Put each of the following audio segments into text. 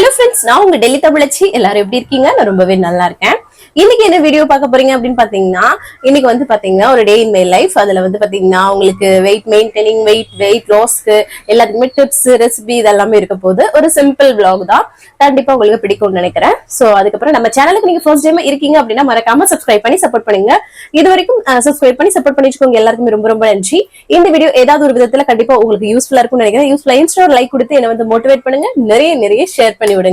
malo friends நான் உங்க டெல்லி தமிழச்சி எல்லாரும் எப்படி இருக்கீங்க? நான் ரொம்பவே நல்லா இருக்கேன். இன்னைக்கு என்ன வீடியோ பார்க்க போறீங்க அப்படின்னு பாத்தீங்கன்னா இன்னைக்கு வந்து பாத்தீங்கன்னா ஒரு டே இன் மை லைஃப் அதுல வந்து பாத்தீங்கன்னா உங்களுக்கு வெயிட் மெயின்டைனிங் வெயிட் வெயிட் லாஸ்க்கு எல்லாத்துக்குமே டிப்ஸ் ரெசிபி இதெல்லாமே இருக்க போது ஒரு சிம்பிள் vlog தான். கண்டிப்பா உங்களுக்கு பிடிக்கும்னு நினைக்கிறேன். சோ அதுக்கப்புறம் நம்ம சேனலுக்கு நீங்க ஃபர்ஸ்ட் டைம் இருக்கீங்க அப்படின்னா மறக்காம சப்ஸ்கிரைப் பண்ணி சப்போர்ட் பண்ணுங்க. இது வரைக்கும் சப்ஸ்கிரைப் பண்ணி சப்போர்ட் பண்ணிச்சுக்கோங்க எல்லாருக்குமே ரொம்ப ரொம்ப நன்றி. இந்த வீடியோ ஏதாவது ஒரு விதத்துல கண்டிப்பா உங்களுக்கு யூஸ்ஃபுல்லா இருக்கும்னு நினைக்கிறேன். யூஸ்ஃபுல்லா இன்ஸ்டா லைக் கொடுத்து என்ன வந்து மோட்டிவேட் பண்ணுங்க. நிறைய நிறைய ஷேர் பண்ணி விடுங்க.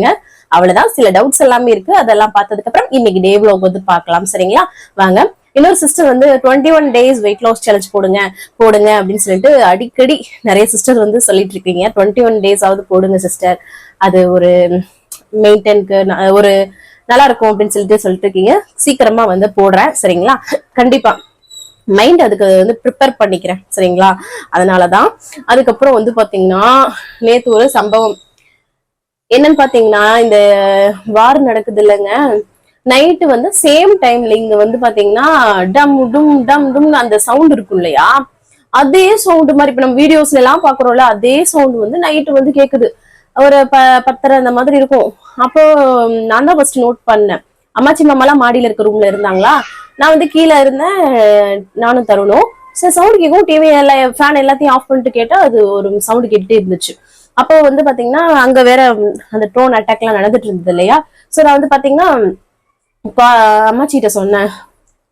அவ்வளவுதான். சில டவுட்ஸ் எல்லாமே இருக்கு. அதெல்லாம் பார்த்ததுக்கு அப்புறம் இன்னைக்கு டே vlog வந்து பார்க்கலாம். சரிங்களா? வாங்க. இன்னொரு சிஸ்டர் வந்து twenty one days weight loss challenge போடுங்க. போடுங்க அப்படின்னு சொல்லிட்டு அடிக்கடி நிறைய சிஸ்டர் வந்து சொல்லிட்டு இருக்கீங்க. டுவெண்ட்டி ஒன் டேஸ் ஆவது போடுங்க சிஸ்டர் அது ஒரு மெயின்டைனுக்கு ஒரு நல்லா இருக்கும் அப்படின்னு சொல்லிட்டு சொல்லிட்டு இருக்கீங்க. சீக்கிரமா வந்து போடுறேன். சரிங்களா? கண்டிப்பா. மைண்ட் அதுக்கு வந்து ப்ரிப்பேர் பண்ணிக்கிறேன். சரிங்களா? அதனாலதான். அதுக்கப்புறம் வந்து பாத்தீங்கன்னா நேத்து ஒரு சம்பவம். என்னன்னு பாத்தீங்கன்னா இந்த வார் நடக்குது இல்லைங்க. நைட்டு வந்து சேம் டைம்ல இங்க வந்து பாத்தீங்கன்னா டம் டும் டம் டும் அந்த சவுண்ட் இருக்கும் இல்லையா? அதே சவுண்ட் மாதிரி இப்ப நம்ம வீடியோஸ்ல எல்லாம் பாக்குறோம்ல அதே சவுண்ட் வந்து நைட்டு வந்து கேக்குது. ஒரு ப பத்தரை அந்த மாதிரி இருக்கும். அப்போ நான் தான் ஃபர்ஸ்ட் நோட் பண்ணேன். அம்மாச்சி மாமாலாம் மாடியில இருக்க ரூம்ல இருந்தாங்களா? நான் வந்து கீழே இருந்தேன் நானும் தருணும். சரி சவுண்ட் கேட்கும் டிவி எல்லாம் ஃபேன் எல்லாத்தையும் ஆஃப் பண்ணிட்டு கேட்டா அது ஒரு சவுண்ட் கேட்டுட்டே இருந்துச்சு. அப்போ வந்து பாத்தீங்கன்னா அங்க வேற அந்த ட்ரோன் அட்டாக் எல்லாம் நடந்துட்டு இருந்தது இல்லையா? சோ நான் வந்து பாத்தீங்கன்னா அம்மாச்சிகிட்ட சொன்னேன்.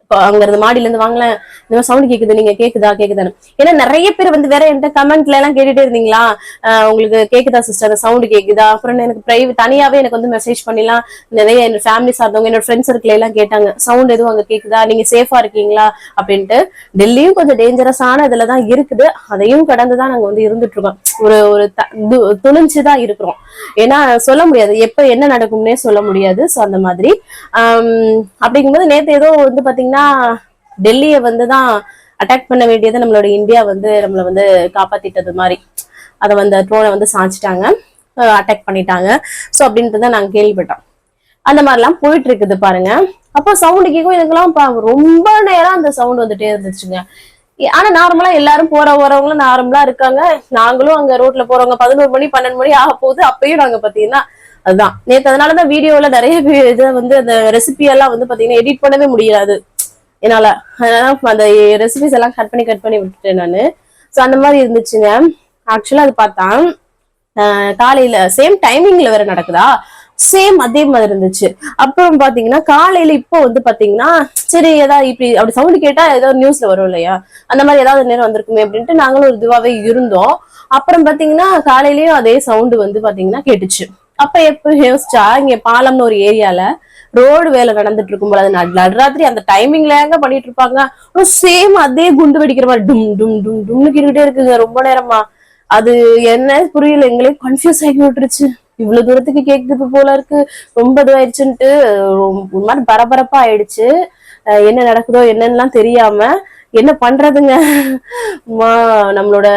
அங்க இருந்து மாடியில இருந்து வாங்கல. இந்த மாதிரி சவுண்ட் கேக்குது நீங்க கேக்குதா கேக்குதான்னு. ஏன்னா நிறைய பேர் வந்து வேற என்கிட்ட கமெண்ட்ல எல்லாம் கேட்டுட்டே இருந்தீங்களா? ஆஹ் உங்களுக்கு கேக்குதா சிஸ்டர் சவுண்ட் கேக்குதா? அப்புறம் எனக்கு பிரைவேட் தனியாவே எனக்கு வந்து மெசேஜ் பண்ணிலாம். நிறைய என்னோட ஃபேமிலி சார்ந்தவங்க என்னோட ஃப்ரெண்ட்ஸ் சர்க்கிள் எல்லாம் கேட்டாங்க. சவுண்ட் எதுவும் அங்க கேக்குதா? நீங்க சேஃபா இருக்கீங்களா? அப்படின்ட்டு. டெல்லியும் கொஞ்சம் டேஞ்சரஸான இதுல தான் இருக்குது. அதையும் கடந்துதான் நாங்க வந்து இருந்துட்டு இருக்கோம். ஒரு ஒரு த- து- துணிஞ்சுதான் இருக்கிறோம். ஏன்னா சொல்ல முடியாது. எப்ப என்ன நடக்கும்னே சொல்ல முடியாது. சோ அந்த மாதிரி. அப்படிங்கும்போது நேத்து ஏதோ வந்து பாத்தீங்கன்னா டெல்லியை வந்து தான் அட்டாக் பண்ண வேண்டியது நம்மளோட இந்தியா வந்து நம்மளை வந்து காப்பாத்திட்டது மாதிரி. அதை வந்து ட்ரோனை வந்து சாஞ்சிட்டாங்க. அட்டாக் பண்ணிட்டாங்க. ஸோ அப்படின்றத தான் நாங்கள் கேள்விப்பட்டோம். அந்த மாதிரிலாம் போயிட்டு இருக்குது பாருங்க. அப்போ சவுண்டு கேட்கும் இதுக்கெல்லாம் பா- ரொம்ப நேரம் அந்த சவுண்ட் வந்துட்டே இருந்துச்சுங்க. ஆனா நார்மலா எல்லாரும் போற வரவங்களும் நார்மலா இருக்காங்க. நாங்களும் அங்க ரோட்ல போறவங்க பதினோரு மணி பன்னெண்டு மணி ஆக போகுது. அப்பயும் நாங்க பாத்தீங்கன்னா அதுதான். நேத்து அதனாலதான் வீடியோல நிறைய இதை வந்து அந்த ரெசிபி எல்லாம் வந்து பாத்தீங்கன்னா எடிட் பண்ணவே முடியாது. என்னால அதனால அந்த ரெசிபிஸ் எல்லாம் கட் பண்ணி கட் பண்ணி விட்டுட்டேன் நானு. ஸோ அந்த மாதிரி இருந்துச்சுங்க. ஆக்சுவலா அது பார்த்தா காலையில் காலையில சேம் டைமிங்ல வேற நடக்குதா? சேம் அதே மாதிரி இருந்துச்சு. அப்புறம் பாத்தீங்கன்னா காலையில இப்போ வந்து பாத்தீங்கன்னா சரி ஏதாவது இப்படி அப்படி சவுண்ட் கேட்டா ஏதோ நியூஸ்ல வரும் இல்லையா? அந்த மாதிரி ஏதாவது நேரம் வந்திருக்குமே அப்படின்ட்டு நாங்களும் ஒரு இதுவாவே இருந்தோம். அப்புறம் பாத்தீங்கன்னா காலையிலயும் அதே சவுண்ட் வந்து பாத்தீங்கன்னா கேட்டுச்சு. அப்ப எப்ப யோசிச்சா இங்க பாலம்னு ஒரு ஏரியால ரோடு வேலை நடந்துட்டு இருக்கும் போது அது நடு- நடுராத்திரி அந்த டைமிங்ல எங்க பண்ணிட்டு இருப்பாங்க? சேம் அதே குண்டு வெடிக்கிற மாதிரி டும் டும் டும் டும்னு கிட்டே இருக்குங்க. ரொம்ப நேரமா. அது என்ன புரியல. எங்களே கன்ஃபியூஸ் ஆகி விட்டுருச்சு. இவ்வளவு தூரத்துக்கு கேக்குது போல இருக்கு. ரொம்ப இதுவாயிருச்சுன்ட்டு ஒரு மாதிரி பரபரப்பா ஆயிடுச்சு. என்ன நடக்குதோ என்னன்னுலாம் தெரியாம என்ன பண்றதுங்க? நம்மளோட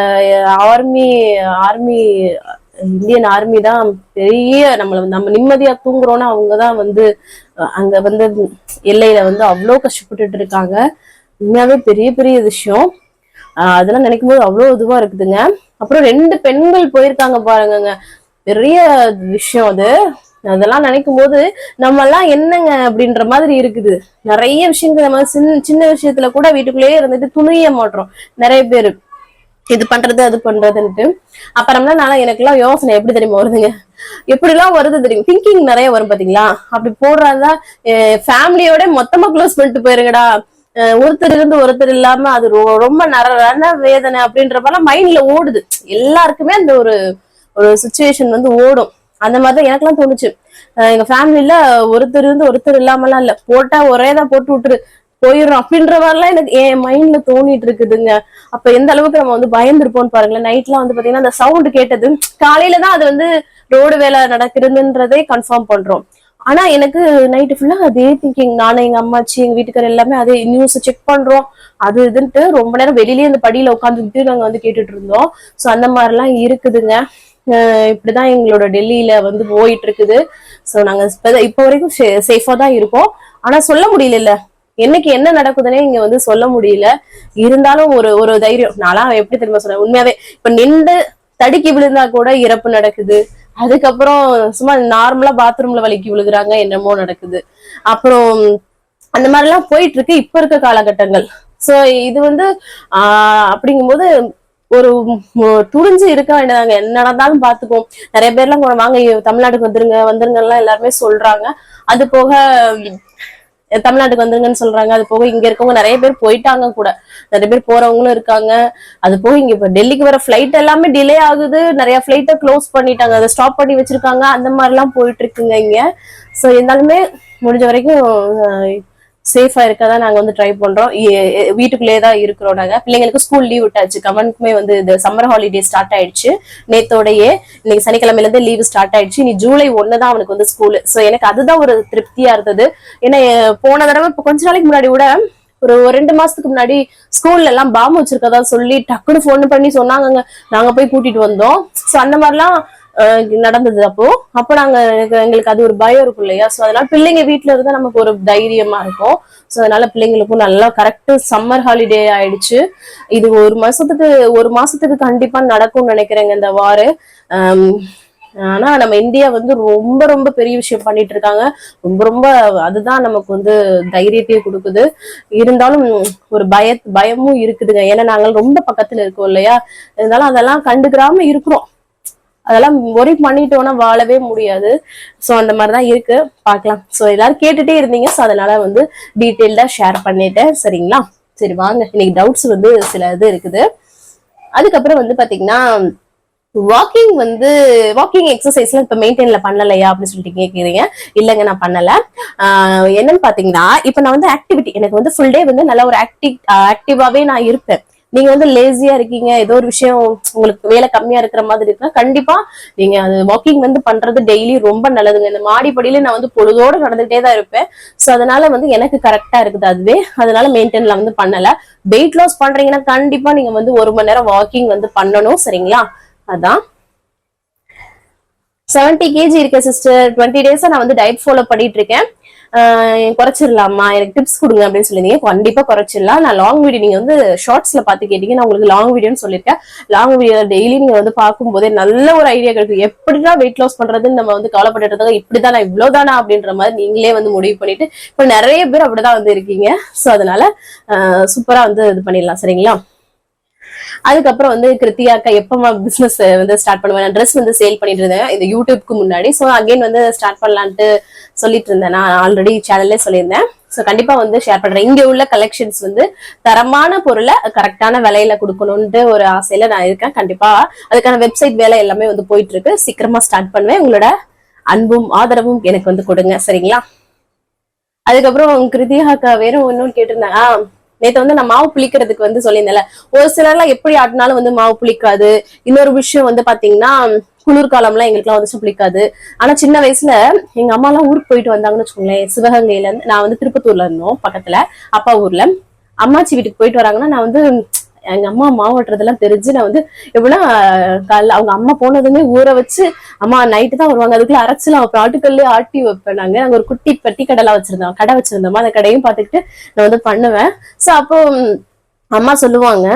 ஆர்மி ஆர்மி இந்தியன் ஆர்மி தான் பெரிய நம்மள நம்ம நிம்மதியா தூங்குறோம்னா அவங்கதான் வந்து அஹ் அங்க வந்து எல்லையில வந்து அவ்வளோ கஷ்டப்பட்டுட்டு இருக்காங்க. உண்மையாவே பெரிய பெரிய விஷயம். ஆஹ் அதெல்லாம் நினைக்கும் போது அவ்வளோ இதுவா இருக்குதுங்க. அப்புறம் ரெண்டு பெண்கள் போயிருக்காங்க பாருங்கங்க. பெரிய விஷயம் அது. அதெல்லாம் நினைக்கும் போது நம்ம எல்லாம் என்னங்க அப்படின்ற மாதிரி இருக்குது. நிறைய விஷயங்கள் நம்ம சின்ன சின்ன விஷயத்துல கூட வீட்டுக்குள்ளேயே இருந்துட்டு துணிய மாட்டோம் நிறைய பேர். இது பண்றது அது பண்றதுன்ட்டு. அப்புறம்லாம் நான் எனக்குலாம் யோசனை எப்படி தெரியுமா வருதுங்க? எப்படிலாம் வருது தெரியும்? திங்கிங் நிறைய வரும் பாத்தீங்களா? அப்படி போடுறதா ஃபேமிலியோட மொத்தமா க்ளோஸ் பண்ணிட்டு போயிருங்கடா. அஹ் ஒருத்தர் இருந்து ஒருத்தர் இல்லாம அது ரொம்ப நர வேதனை அப்படின்றப்பெல்லாம் மைண்ட்ல ஓடுது. எல்லாருக்குமே அந்த ஒரு ஒரு சுச்சுவேஷன் வந்து ஓடும். அந்த மாதிரிதான் எனக்கெல்லாம் தோணுச்சு. எங்க ஃபேமிலியில ஒருத்தர் இருந்து ஒருத்தர் இல்லாமலாம் இல்ல. போட்டா ஒரே தான் போட்டு விட்டுரு. போயிடும் அப்படின்ற மாதிரிலாம் எனக்கு என் மைண்ட்ல தோணிட்டு இருக்குதுங்க. அப்ப எந்த அளவுக்கு நம்ம வந்து பயந்துருப்போம்னு பாருங்களேன். நைட்லாம் வந்து பாத்தீங்கன்னா அந்த சவுண்ட் கேட்டது காலையில தான் அது வந்து ரோடு வேலை நடக்குதுன்றதே கன்ஃபார்ம் பண்றோம். ஆனா எனக்கு நைட்டு ஃபுல்லா அதே திங்கிங் நானும் எங்க அம்மாச்சி எங்க வீட்டுக்காரர் எல்லாமே அதே நியூஸ் செக் பண்றோம். அது இதுன்ட்டு ரொம்ப நேரம் வெளியிலேயே அந்த படியில உட்காந்துக்கிட்டு நாங்க வந்து கேட்டுட்டு இருந்தோம். சோ அந்த மாதிரிலாம் இருக்குதுங்க. இப்படிதான் எங்களோட டெல்லியில வந்து போயிட்டு இருக்குது. சோ நாங்க இப்ப- இப்போ வரைக்கும் சேஃபா தான் இருக்கோம். ஆனா சொல்ல முடியல என்னைக்கு என்ன நடக்குதுன்னே இங்க வந்து சொல்ல முடியல. இருந்தாலும் ஒரு ஒரு தைரியம். நான்லாம் எப்படி தெரியுமா சொல்றேன்? உண்மையாவே இப்ப நின்று தடுக்கி விழுந்தா கூட இறப்பு நடக்குது. அதுக்கப்புறம் சும்மா நார்மலா பாத்ரூம்ல வலிக்கி விழுகுறாங்க என்னமோ நடக்குது. அப்புறம் அந்த மாதிரிலாம் போயிட்டு இருக்கு இப்ப இருக்க காலகட்டங்கள். சோ இது வந்து ஆஹ் அப்படிங்கும்போது ஒரு துணிஞ்சு இருக்க வேண்டியதாங்க. என்ன நடந்தாலும் பாத்துக்குவோம். நிறைய பேர்லாம் எல்லாம் வாங்க தமிழ்நாட்டுக்கு வந்துருங்க வந்துருங்க எல்லாம் எல்லாருமே சொல்றாங்க. அது போக தமிழ்நாட்டுக்கு வந்துருங்கன்னு சொல்றாங்க. அது போக இங்க இருக்கவங்க நிறைய பேர் போயிட்டாங்க கூட. நிறைய பேர் போறவங்களும் இருக்காங்க. அது போக இங்க இப்ப டெல்லிக்கு வர ஃபிளைட் எல்லாமே டிலே ஆகுது. நிறைய ஃபிளைட்டை க்ளோஸ் பண்ணிட்டாங்க. அதை ஸ்டாப் பண்ணி வச்சிருக்காங்க. அந்த மாதிரி எல்லாம் போயிட்டு இருக்குங்க இங்க. சோ இருந்தாலுமே முடிஞ்ச வரைக்கும் சேஃபா இருக்க தான் நாங்க வந்து ட்ரை பண்றோம். வீட்டுக்குள்ளேயே தான் இருக்கிறோம் நாங்க. பிள்ளைங்களுக்கு ஸ்கூல் லீவ் விட்டாச்சு. கவனுக்குமே வந்து இந்த சம்மர் ஹாலிடே ஸ்டார்ட் ஆயிடுச்சு. நேத்தோடயே இன்னைக்கு சனிக்கிழமையில இருந்து லீவ் ஸ்டார்ட் ஆயிடுச்சு. நீ ஜூலை ஒன்னு தான் அவனுக்கு வந்து ஸ்கூல் சோ எனக்கு அதுதான் ஒரு திருப்தியா இருந்தது. ஏன்னா போன தடவை இப்ப கொஞ்ச நாளைக்கு முன்னாடி கூட ஒரு ஒரு ரெண்டு மாசத்துக்கு முன்னாடி ஸ்கூல்ல எல்லாம் பாம்பு வச்சிருக்கதா சொல்லி டக்குனு ஃபோன் பண்ணி சொன்னாங்கங்க. நாங்க போய் கூட்டிட்டு வந்தோம். சோ அந்த மாதிரிலாம் நடந்தது அப்போ. அப்போ நாங்க எங்களுக்கு அது ஒரு பயம் இருக்கும் இல்லையா? சோ அதனால பிள்ளைங்க வீட்டுல இருந்தா நமக்கு ஒரு தைரியமா இருக்கும். சோ அதனால பிள்ளைங்களுக்கும் நல்லா கரெக்ட் சம்மர் ஹாலிடே ஆயிடுச்சு. இது ஒரு மாசத்துக்கு ஒரு மாசத்துக்கு கண்டிப்பா நடக்கும்னு நினைக்கிறேங்க இந்த வாரு. ஆனா நம்ம இந்தியா வந்து ரொம்ப ரொம்ப பெரிய விஷயம் பண்ணிட்டு இருக்காங்க. ரொம்ப ரொம்ப அதுதான் நமக்கு வந்து தைரியத்தையே கொடுக்குது. இருந்தாலும் ஒரு பய பயமும் இருக்குதுங்க. ஏன்னா நாங்கள் ரொம்ப பக்கத்துல இருக்கோம் இல்லையா? இருந்தாலும் அதெல்லாம் கண்டுக்கிறாம இருக்கிறோம். அதெல்லாம் ஒரி பண்ணிட்டோம்னா வாழவே முடியாது. சோ அந்த மாதிரிதான் இருக்கு. பார்க்கலாம். சோ எல்லாரும் கேட்டுட்டே இருந்தீங்க. சோ அதனால வந்து டீட்டெயில்டா ஷேர் பண்ணிட்டேன். சரிங்களா? சரி வாங்க. இன்னைக்கு டவுட்ஸ் வந்து சில இது இருக்குது. அதுக்கப்புறம் வந்து பாத்தீங்கன்னா வாக்கிங் வந்து வாக்கிங் எக்ஸசைஸ்லாம் இப்ப மெயின்டைன்ல பண்ணலையா அப்படின்னு சொல்லிட்டு கேக்குறீங்க. இல்லைங்க நான் பண்ணல. ஆஹ் என்னன்னு பாத்தீங்கன்னா இப்ப நான் வந்து ஆக்டிவிட்டி எனக்கு வந்து ஃபுல் டே வந்து நல்லா ஒரு ஆக்டிவ் ஆக்டிவாவே நான் இருப்பேன். நீங்க வந்து லேசியா இருக்கீங்க ஏதோ ஒரு விஷயம் உங்களுக்கு வேலை கம்மியா இருக்கிற மாதிரி இருக்குன்னா கண்டிப்பா நீங்க அது வாக்கிங் வந்து பண்றது டெய்லி ரொம்ப நல்லதுங்க. இந்த மாடிப்படியில நான் வந்து பொழுதோட நடந்துகிட்டே தான் இருப்பேன். சோ அதனால வந்து எனக்கு கரெக்டா இருக்குது அதுவே. அதனால மெயின்டைன்ல வந்து பண்ணல. வெயிட் லாஸ் பண்றீங்கன்னா கண்டிப்பா நீங்க வந்து ஒரு மணி நேரம் வாக்கிங் வந்து பண்ணணும் சரிங்களா? அதான். செவன்டி கேஜி இருக்கேன் சிஸ்டர் டுவெண்ட்டி டேஸா நான் வந்து டயட் ஃபாலோ பண்ணிட்டு இருக்கேன். குறைச்சிடலாமா? எனக்கு டிப்ஸ் கொடுங்க அப்படின்னு சொல்லியிருந்தீங்க கண்டிப்பா குறைச்சிடலாம். நான் லாங் வீடியோ நீங்க வந்து ஷார்ட்ஸ்ல பார்த்து கேட்டீங்க. நான் உங்களுக்கு லாங் வீடியோன்னு சொல்லியிருக்கேன். லாங் வீடியோ டெய்லி நீங்க வந்து பார்க்கும்போதே நல்ல ஒரு ஐடியா கிடைக்கும். எப்படிதான் வெயிட் லாஸ் பண்றதுன்னு நம்ம வந்து கவலைப்பட்டு இப்படிதான் நான் இவ்வளவுதானா அப்படின்ற மாதிரி நீங்களே வந்து முடிவு பண்ணிட்டு இப்ப நிறைய பேர் அப்படிதான் வந்து இருக்கீங்க. சோ அதனால சூப்பரா வந்து இது பண்ணிடலாம். சரிங்களா? அதுக்கப்புறம் வந்து கிருத்தியாக்கா எப்பமா பிசினஸ் வந்து ஸ்டார்ட் பண்ணுவேன். ட்ரெஸ் வந்து சேல் பண்ணிட்டு இருந்தேன். இந்த யூடியூப்க்கு முன்னாடி. ஸோ அகைன் வந்து ஸ்டார்ட் பண்ணலான்ட்டு சொல்லிட்டு இருந்தேன். நான் ஆல்ரெடி சேனல்லே சொல்லியிருந்தேன். ஸோ கண்டிப்பா வந்து ஷேர் பண்றேன். இங்க உள்ள கலெக்ஷன்ஸ் வந்து தரமான பொருளை கரெக்டான விலையில கொடுக்கணும்ட்டு ஒரு ஆசையில நான் இருக்கேன். கண்டிப்பா அதுக்கான வெப்சைட் வேலை எல்லாமே வந்து போயிட்டு இருக்கு சீக்கிரமா ஸ்டார்ட் பண்ணுவேன். உங்களோட அன்பும் ஆதரவும் எனக்கு வந்து கொடுங்க. சரிங்களா? அதுக்கப்புறம் கிருத்தியாக்கா வேற ஒன்னும் கேட்டிருந்தாங்க நேற்று நேத்து வந்து நான் மாவு புளிக்கிறதுக்கு வந்து சொல்லியிருந்தேன்ல. ஒரு சிலர்லாம் எப்படி ஆட்டினாலும் வந்து மாவு புளிக்காது. இன்னொரு விஷயம் வந்து பாத்தீங்கன்னா குளிர்காலம்லாம் எங்களுக்குலாம் வந்து புளிக்காது. ஆனா சின்ன வயசுல எங்க அம்மாலாம் ஊருக்கு போயிட்டு வந்தாங்கன்னு வச்சுக்கோங்களேன். சிவகங்கையில இருந்து நான் வந்து திருப்பத்தூர்ல இருந்தோம் பக்கத்துல அப்பா ஊர்ல. அம்மாச்சி வீட்டுக்கு போயிட்டு வராங்கன்னா நான் வந்து எங்க அம்மா மாவு ஓட்டுறதெல்லாம் தெரிஞ்சு நான் வந்து எப்படின்னா காலைல அவங்க அம்மா போனதுமே ஊற வச்சு அம்மா நைட்டு தான் வருவாங்க. அதுக்குள்ள அரைச்சலாம் அப்புறம் ஆட்டுக்கல்லே ஆட்டி வைப்பேன் நாங்க. அங்க ஒரு குட்டி பட்டி கடைலாம் வச்சிருந்தோம். கடை வச்சிருந்தோமா? அந்த கடையும் பார்த்துக்கிட்டு நான் வந்து பண்ணுவேன். சோ அப்போ அம்மா சொல்லுவாங்க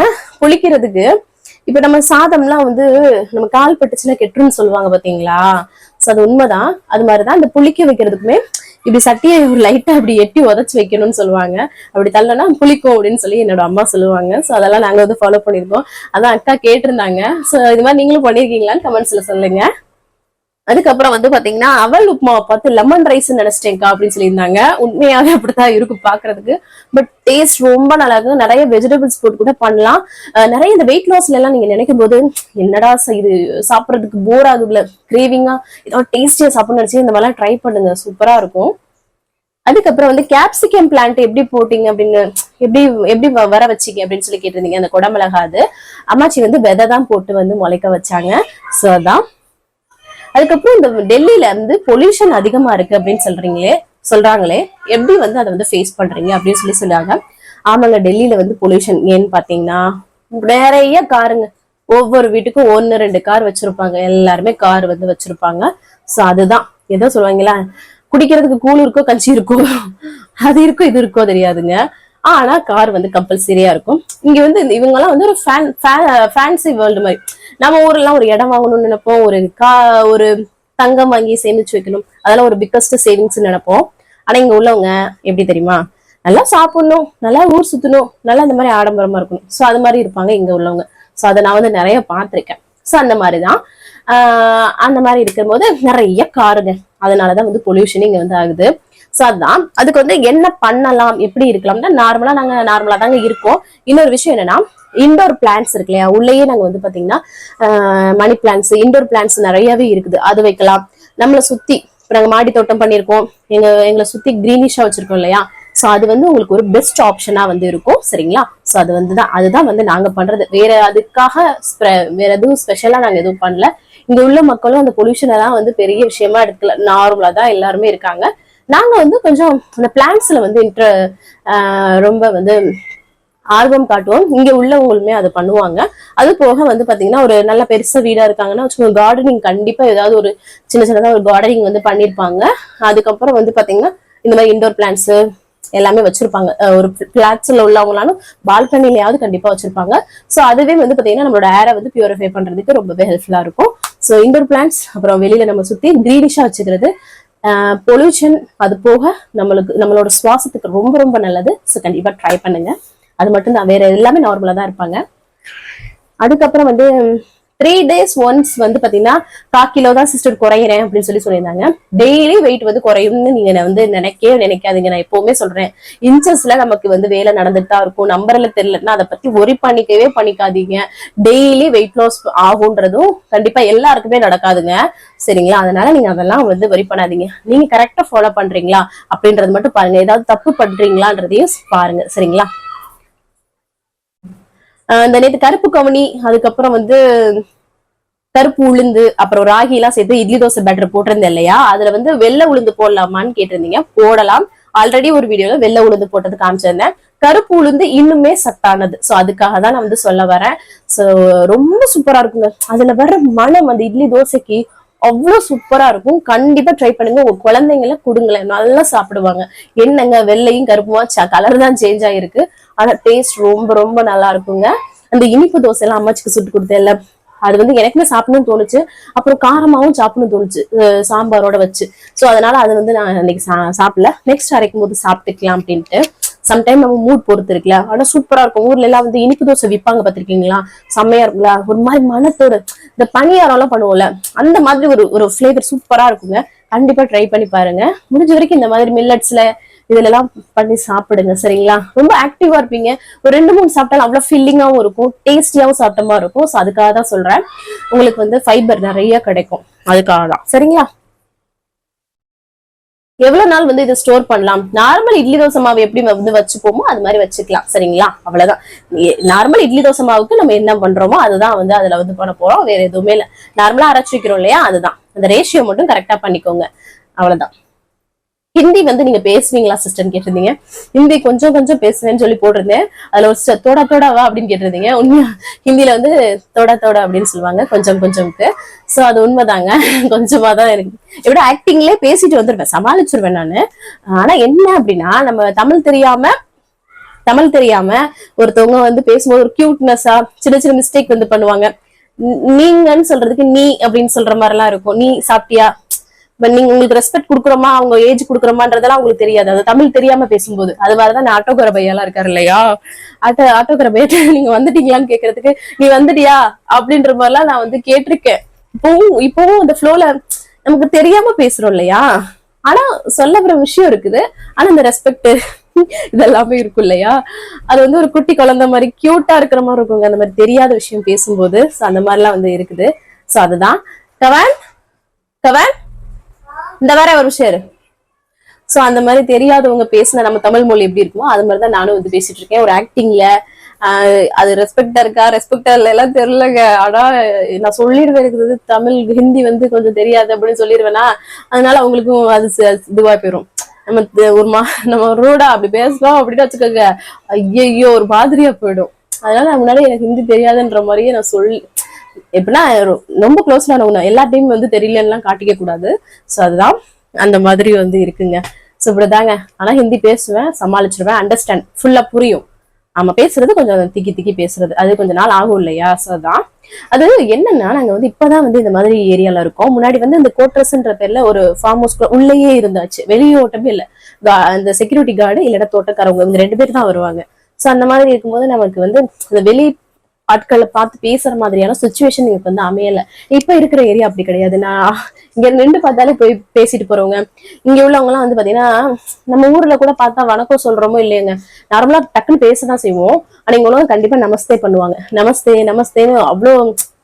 புளிக்கிறதுக்கு இப்ப நம்ம சாதம்லாம் வந்து நம்ம கால் பட்டுச்சுன்னா கெட்டுருன்னு சொல்லுவாங்க பாத்தீங்களா? சோ அது உண்மைதான். அது மாதிரிதான் இந்த புளிக்க வைக்கிறதுக்குமே இப்படி சட்டியை ஒரு லைட்டா அப்படி எட்டி உதச்சி வைக்கணும்னு சொல்லுவாங்க. அப்படி தள்ளனா புளிக்கும் அப்படின்னு சொல்லி என்னோட அம்மா சொல்லுவாங்க. சோ அதெல்லாம் நாங்க வந்து ஃபாலோ பண்ணிருக்கோம் அதான் அக்கா கேட்டிருந்தாங்க. சோ இது மாதிரி நீங்களும் பண்ணிருக்கீங்களான்னு கமெண்ட்ஸ்ல சொல்லுங்க. அதுக்கப்புறம் வந்து பாத்தீங்கன்னா அவல் உப்புமாவை பார்த்து லெமன் ரைஸ் நினைச்சிட்டேங்க்கா அப்படின்னு சொல்லியிருந்தாங்க. உண்மையாவே அப்படித்தான் இருக்கும் பாக்குறதுக்கு பட் டேஸ்ட் ரொம்ப நல்லா இருக்கு நிறைய வெஜிடபிள்ஸ் போட்டு கூட பண்ணலாம். நிறைய இந்த வெயிட் லாஸ்ல எல்லாம் நீங்க நினைக்கும் போது என்னடா இது சாப்பிடறதுக்கு போர் ஆகுதுல கிரேவிங்கா ஏதாவது டேஸ்டியா சாப்பிடணும் நினைச்சு இந்த மாதிரிலாம் ட்ரை பண்ணுங்க. சூப்பரா இருக்கும். அதுக்கப்புறம் வந்து கேப்சிகம் பிளான்ட் எப்படி போட்டீங்க அப்படின்னு எப்படி எப்படி வ- வர வச்சீங்க அப்படின்னு சொல்லி கேட்டிருந்தீங்க. அந்த குடமிளகா அது. அம்மாச்சி வந்து விதை தான் போட்டு வந்து முளைக்க வச்சாங்க. ஸோ அதான். அதுக்கப்புறம் இந்த டெல்லியில இருந்து பொல்யூஷன் அதிகமா இருக்கு அப்படின்னு சொல்றீங்களே சொல்றாங்களே எப்படி வந்து அதை வந்து ஃபேஸ் பண்றீங்க அப்படின்னு சொல்லி சொல்றாங்க. ஆமாங்க டெல்லியில வந்து பொல்யூஷன் ஏன்னு பாத்தீங்கன்னா நிறைய காருங்க ஒவ்வொரு வீட்டுக்கும் ஒன்னு ரெண்டு கார் வச்சிருப்பாங்க. எல்லாருமே கார் வந்து வச்சிருப்பாங்க. சோ அதுதான். ஏதோ சொல்லுவாங்களா குடிக்கிறதுக்கு கூழ் இருக்கோ கஞ்சி இருக்கோ அது இருக்கோ இது இருக்கோ தெரியாதுங்க. ஆனா கார் வந்து கம்பல்சரியா இருக்கும். இங்க வந்து இவங்க இவங்கெல்லாம் வந்து ஒரு ஃபேன் ஃபேன்சி வேர்ல்டு மாதிரி. நம்ம ஊர்லாம் ஒரு இடம் வாங்கணும்னு நினைப்போம். ஒரு கா ஒரு தங்கம் வாங்கி சேமிச்சு வைக்கணும். அதெல்லாம் ஒரு பிக்கஸ்ட் சேவிங்ஸ் நினைப்போம். ஆனா இங்க உள்ளவங்க எப்படி தெரியுமா? நல்லா சாப்பிடணும். நல்லா ஊர் சுத்தணும். நல்லா அந்த மாதிரி ஆடம்பரமா இருக்கணும். சோ அது மாதிரி இருப்பாங்க இங்க உள்ளவங்க. சோ அதை நான் வந்து நிறைய பார்த்திருக்கேன். சோ அந்த மாதிரிதான். ஆஹ் அந்த மாதிரி இருக்கும்போது நிறைய காருங்க. அதனாலதான் வந்து பொல்யூஷன் இங்க வந்து ஆகுது. சோ அதான். அதுக்கு வந்து என்ன பண்ணலாம் எப்படி இருக்கலாம்னா நார்மலா நாங்க நார்மலா தாங்க இருக்கோம். இன்னொரு விஷயம் என்னன்னா இண்டோர் பிளான்ஸ் இருக்கு இல்லையா? உள்ளேயே நாங்க வந்து பாத்தீங்கன்னா மணி பிளான்ஸ் இண்டோர் பிளான்ஸ் நிறையவே இருக்குது. அது வைக்கலாம். நம்மளை சுத்தி இப்ப நாங்க மாடி தோட்டம் பண்ணியிருக்கோம். எங்க எங்களை சுத்தி கிரீனிஷா வச்சிருக்கோம் இல்லையா? சோ அது வந்து உங்களுக்கு ஒரு பெஸ்ட் ஆப்ஷனா வந்து இருக்கும். சரிங்களா? சோ அது வந்து தான் அதுதான் வந்து நாங்க பண்றது. வேற அதுக்காக வேற எதுவும் ஸ்பெஷலா நாங்க எதுவும் பண்ணல. இங்க உள்ள மக்களும் அந்த பொல்யூஷனை தான் வந்து பெரிய விஷயமா எடுக்கல. நார்மலா தான் எல்லாருமே இருக்காங்க. நாங்க வந்து கொஞ்சம் அந்த பிளான்ஸில் வந்து இன்ட்ர ரொம்ப வந்து ஆர்வம் காட்டுவோம். இங்க உள்ளவங்களுமே அதை பண்ணுவாங்க. அது போக வந்து பாத்தீங்கன்னா ஒரு நல்ல பெருசா வீடா இருக்காங்கன்னா வச்சுக்கோங்க கார்டனிங் கண்டிப்பா ஏதாவது ஒரு சின்ன சின்னதா ஒரு கார்டனிங் வந்து பண்ணிருப்பாங்க. அதுக்கப்புறம் வந்து பாத்தீங்கன்னா இந்த மாதிரி இண்டோர் பிளான்ஸ் எல்லாமே வச்சிருப்பாங்க. ஒரு பிளாட்ஸ்ல உள்ளவங்களாலும் பால்கனிலையாவது கண்டிப்பா வச்சிருப்பாங்க. சோ அதுவே வந்து பாத்தீங்கன்னா நம்மளோட ஏரை வந்து பியூரிஃபை பண்றதுக்கு ரொம்பவே ஹெல்ப்ஃபுல்லா இருக்கும். சோ இண்டோர் பிளான்ஸ் அப்புறம் வெளியில நம்ம சுத்தி கிரீனிஷா வச்சுக்கிறது பொல்யூஷன் அது போக நம்மளுக்கு நம்மளோட சுவாசத்துக்கு ரொம்ப ரொம்ப நல்லது. ஸோ கண்டிப்பா ட்ரை பண்ணுங்க. அது மட்டும் தான் வேற எல்லாமே நார்மலா தான் இருப்பாங்க. அதுக்கப்புறம் வந்து த்ரீ டேஸ் ஒன்ஸ் வந்து பாத்தீங்கன்னா கா கிலோ தான் சிஸ்டர் குறையிறேன் அப்படின்னு சொல்லி சொல்லியிருந்தாங்க. டெய்லி வெயிட் வந்து குறையும்னு நீங்க வந்து நினைக்கவே நினைக்காதீங்க. நான் எப்பவுமே சொல்றேன். இன்ச்சஸ்ல நமக்கு வந்து வேலை நடந்துட்டு தான் இருக்கும். நம்பர்ல தெரியலன்னா அதை பத்தி ஒரி பண்ணிக்கவே பண்ணிக்காதீங்க. டெய்லி வெயிட் லாஸ் ஆகுன்றதும் கண்டிப்பா எல்லாருக்குமே நடக்காதுங்க. சரிங்களா? அதனால நீங்க அதெல்லாம் வந்து வரி பண்ணாதீங்க. நீங்க கரெக்டா ஃபாலோ பண்றீங்களா? அப்படின்றது மட்டும் பாருங்க. ஏதாவது தப்பு பண்றீங்களான்றதையும் பாருங்க. சரிங்களா? இந்த நேத்து கருப்பு கவனி அதுக்கப்புறம் வந்து கருப்பு உளுந்து அப்புறம் ராகி எல்லாம் சேர்த்து இட்லி தோசை பேட்டர் போட்டிருந்தேன் இல்லையா? அதுல வந்து வெள்ளை உளுந்து போடலாமான்னு கேட்டிருந்தீங்க. போடலாம். ஆல்ரெடி ஒரு வீடியோல வெள்ளை உளுந்து போட்டது காமிச்சிருந்தேன். கருப்பு உளுந்து இன்னுமே சத்தானது. சோ அதுக்காக தான் நான் வந்து சொல்ல வரேன். சோ ரொம்ப சூப்பரா இருக்குங்க. அதுல வர்ற மனம் அந்த இட்லி தோசைக்கு அவ்வளவு சூப்பரா இருக்கும். கண்டிப்பா ட்ரை பண்ணுங்க. உங்க குழந்தைங்கள கொடுங்களேன். நல்லா சாப்பிடுவாங்க. என்னங்க வெள்ளையும் கருப்புமா? கலர் தான் சேஞ்ச் ஆயிருக்கு. ஆனா டேஸ்ட் ரொம்ப ரொம்ப நல்லா இருக்குங்க. அந்த இனிப்பு தோசை எல்லாம் அம்மாச்சிக்கு சுட்டு கொடுத்தேன்ல. அது வந்து எனக்குமே சாப்பிடணும்னு தோணுச்சு. அப்புறம் காரமாவும் சாப்பிடணும்னு தோணுச்சு. சாம்பாரோட வச்சு. சோ அதனால அது வந்து நான் இன்னைக்கு சா- சாப்பிடல. நெக்ஸ்ட் அரைக்கும் போது சாப்பிட்டுக்கலாம் அப்படின்ட்டு. சம்டைம் நம்ம மூட் பொறுத்து இருக்குல்ல. ஆனா சூப்பரா இருக்கும். ஊர்ல எல்லாம் வந்து இனிப்பு தோசை விற்பாங்க பாத்திருக்கீங்களா செம்மையா இருக்குல்ல ஒரு மாதிரி மனத்தோட இந்த பணியாரம் எல்லாம் பண்ணுவோம்ல. அந்த மாதிரி ஒரு ஒரு ஃபிளேவர் சூப்பரா இருக்குங்க. கண்டிப்பா ட்ரை பண்ணி பாருங்க. முடிஞ்ச வரைக்கும் இந்த மாதிரி மில்லட்ஸ்ல இதுல எல்லாம் பண்ணி சாப்பிடுங்க சரிங்களா? ரொம்ப ஆக்டிவா இருப்பீங்க. ஒரு ரெண்டு மூணு சாப்பிட்டாலும் அவ்வளவு ஃபில்லிங்காவும் இருக்கும். டேஸ்டியாவும் சாப்பிட்ட மாதிரி இருக்கும். ஸோ அதுக்காக தான் சொல்றேன். உங்களுக்கு வந்து ஃபைபர் நிறைய கிடைக்கும். அதுக்காக தான். சரிங்களா? எவ்வளவு நாள் வந்து இதை ஸ்டோர் பண்ணலாம்? நார்மல் இட்லி தோசை மாவு எப்படி வந்து வச்சுப்போமோ அது மாதிரி வச்சுக்கலாம். சரிங்களா? அவ்வளவுதான். நார்மல் இட்லி தோசை மாவுக்கு நம்ம என்ன பண்றோமோ அதுதான் வந்து அதுல வந்து பண்ண போறோம். வேற எதுவுமே இல்ல. நார்மலா அரைச்சு வைக்கிறோம் இல்லையா? அதுதான். அந்த ரேஷியோ மட்டும் கரெக்டா பண்ணிக்கோங்க. அவ்வளவுதான். ஹிந்தி வந்து நீங்க பேசுவீங்களா சிஸ்டர் கேட்டிருந்தீங்க. ஹிந்தி கொஞ்சம் கொஞ்சம் பேசுவேன்னு சொல்லி போட்டிருந்தேன். அதுல ஒரு sister, தோடா தோடாவா அப்படின்னு கேட்டிருந்தீங்க. உண்மையா ஹிந்தில வந்து தோடா தோடா அப்படின்னு சொல்லுவாங்க கொஞ்சம் கொஞ்சம்க்கு சோ அது உண்மைதாங்க. கொஞ்சமா தான் இருக்கு. எப்படி ஆக்டிங்லயே பேசிட்டு வந்துருவேன் சமாளிச்சிருவேன் நானு. ஆனா என்ன அப்படின்னா நம்ம தமிழ் தெரியாம தமிழ் தெரியாம ஒருத்தவங்க வந்து பேசும்போது ஒரு கியூட்னஸா சின்ன சின்ன மிஸ்டேக் வந்து பண்ணுவாங்க. நீங்கன்னு சொல்றதுக்கு நீ அப்படின்னு சொல்ற மாதிரி எல்லாம் இருக்கும். நீ சாப்பிட்டியா? இப்ப நீங்க உங்களுக்கு ரெஸ்பெக்ட் கொடுக்குறோமா? அவங்க ஏஜ் கொடுக்குறோமான்றதெல்லாம் உங்களுக்கு தெரியாது. அது தமிழ் தெரியாம பேசும்போது. அது மாதிரிதான் நான் ஆட்டோகிற பையெல்லாம் இருக்காரு இல்லையா? ஆட்டோ ஆட்டோகிற பையிட்ட நீங்க வந்துட்டீங்களான்னு கேக்குறதுக்கு நீ வந்துட்டியா? அப்படின்ற மாதிரிலாம் நான் வந்து கேட்டிருக்கேன். இப்பவும் இப்பவும் அந்த ஃப்ளோல நமக்கு தெரியாம பேசுறோம் இல்லையா? ஆனா சொல்ல வர விஷயம் இருக்குது. ஆனா இந்த ரெஸ்பெக்ட் இதெல்லாமே இருக்கும் இல்லையா? அது வந்து ஒரு குட்டி குழந்தை மாதிரி கியூட்டா இருக்கிற மாதிரி இருக்குங்க. அந்த மாதிரி தெரியாத விஷயம் பேசும்போது சோ அந்த மாதிரிலாம் வந்து இருக்குது. சோ அதுதான். கவன் கவன் இந்த வேற ஒரு விஷயம் ஸோ சோ அந்த மாதிரி தெரியாதவங்க பேசின நம்ம தமிழ் மொழி எப்படி இருக்குமோ அது மாதிரி தான் நானும் வந்து பேசிட்டு இருக்கேன். ஒரு ஆக்டிங்ல அது ரெஸ்பெக்டா இருக்கா? ரெஸ்பெக்டா இல்ல எல்லாம் தெரியலங்க. ஆனா நான் சொல்லிடுவேன் எனக்கு தமிழ் ஹிந்தி வந்து கொஞ்சம் தெரியாது அப்படின்னு சொல்லிடுவேனா அதனால அவங்களுக்கும் அது இதுவா போயிரும். நம்ம ஒரு மா நம்ம ரூடா அப்படி பேசுறோம் அப்படின்னு வச்சுக்கோங்க. ஐயோ ஒரு மாதிரியா போயிடும். அதனால முன்னாடி எனக்கு ஹிந்தி தெரியாதுன்ற மாதிரியே நான் சொல்லி எப்படின்னா ரொம்ப க்ளோஸ்ல ஆனவங்க எல்லாத்தையும் வந்து தெரியலன்னுலாம் காட்டிக்க கூடாது. ஸோ அதுதான் அந்த மாதிரி வந்து இருக்குங்க. ஸோ இப்படிதாங்க. ஆனா ஹிந்தி பேசுவேன் சமாளிச்சிருவேன் அண்டர்ஸ்டாண்ட் ஃபுல்லா புரியும். ஆமா பேசுறது கொஞ்சம் திக்கி திக்கி பேசுறது. அது கொஞ்ச நாள் ஆகும் இல்லையா? ஸோ அதான். அது என்னன்னா நாங்க வந்து இப்பதான் வந்து இந்த மாதிரி ஏரியால இருக்கோம். முன்னாடி வந்து இந்த கோட்ரஸ்ன்ற பேர்ல ஒரு ஃபார்ம் ஹவுஸ் உள்ளேயே இருந்தாச்சு. வெளியோட்டமே ஓட்டமே இல்லை அந்த செக்யூரிட்டி கார்டு இல்லைன்னா தோட்டக்காரவங்க இந்த ரெண்டு பேர் தான் வருவாங்க. சோ அந்த மாதிரி இருக்கும்போது நமக்கு வந்து இந்த வெளி ஆட்களை பார்த்து பேசுற மாதிரியான சுச்சுவேஷன் எனக்கு வந்து அமையல. இப்ப இருக்கிற ஏரியா அப்படி கிடையாது. நான் இங்க நின்று பார்த்தாலே போய் பேசிட்டு போறவங்க. இங்க உள்ளவங்க எல்லாம் வந்து பாத்தீங்கன்னா நம்ம ஊர்ல கூட பார்த்தா வணக்கம் சொல்றோமோ இல்லையங்க. நார்மலா டக்குன்னு பேசதான் செய்வோம். ஆனா இங்க உள்ளவங்க கண்டிப்பா நமஸ்தே பண்ணுவாங்க. நமஸ்தே நமஸ்தேன்னு அவ்வளோ